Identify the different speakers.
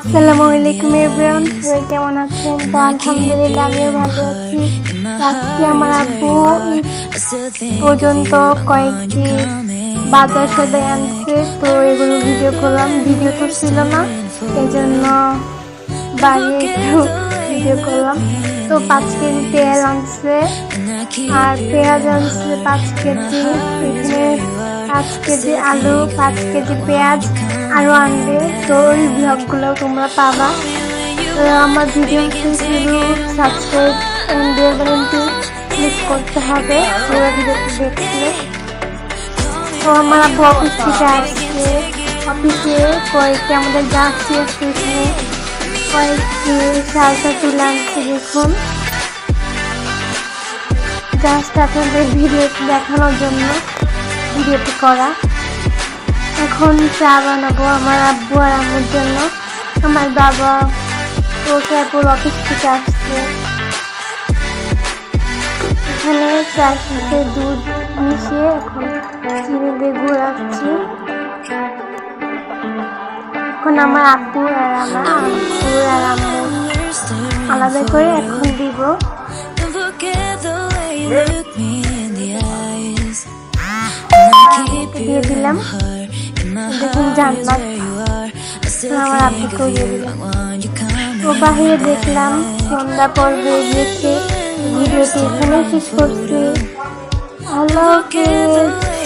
Speaker 1: আসসালামু আলাইকুম এভরিওয়ান, সবাই কেমন আছেন? তো আলহামদুলিল্লাহ, আমিও ভালো আছি। আজকে আমার আব্বু পর্যন্ত কয়েকটি বাজার সদাই আনছে। তো এগুলো ভিডিও করলাম। ভিডিও তো ছিল না এই জন্য একটু ভিডিও করলাম। তো পাঁচ কেজি তেল আনছে, আর পেঁয়াজ আনছে পাঁচ কেজি। এখানে পাঁচ কেজি আলু, পাঁচ কেজি পেঁয়াজ আরও আনবে। তো ওই ব্লগগুলো তোমরা পাবা। আমার ভিডিও শুধু সাবস্ক্রাইব করতে হবে। দেখলে। তো আমার আব্বু অফিস থেকে আসছে। অফিসে কয়েকটি আমাদের যাচ্ছি আসছে এখানে। কয়েকটি সালসা তুলে আনছে দেখুন। জাস্ট আপনাদের ভিডিও দেখানোর জন্য। ভিডিওটি করা। এখন চা বানাবো আমার আব্বু আর আম্মুর জন্য। আমার বাবা তো তারপর অফিস থেকে আসছে। এখানে চার সাথে দুধ মিশিয়ে এখন চিনি দিয়ে ঘোরাচ্ছি এখন আমার আব্বু আর আমার আব্বু আর আম্মু আলাদা করে এখন দিব। দিয়ে দিলাম। দেখুন জান্নাত আমার আব্বুকেও দিয়ে দিলাম তো বাহিরে দেখলাম সন্ধ্যা পর হয়ে গিয়েছে ভিডিওটি এখানে শেষ করছি। আল্লাহ হাফেজ।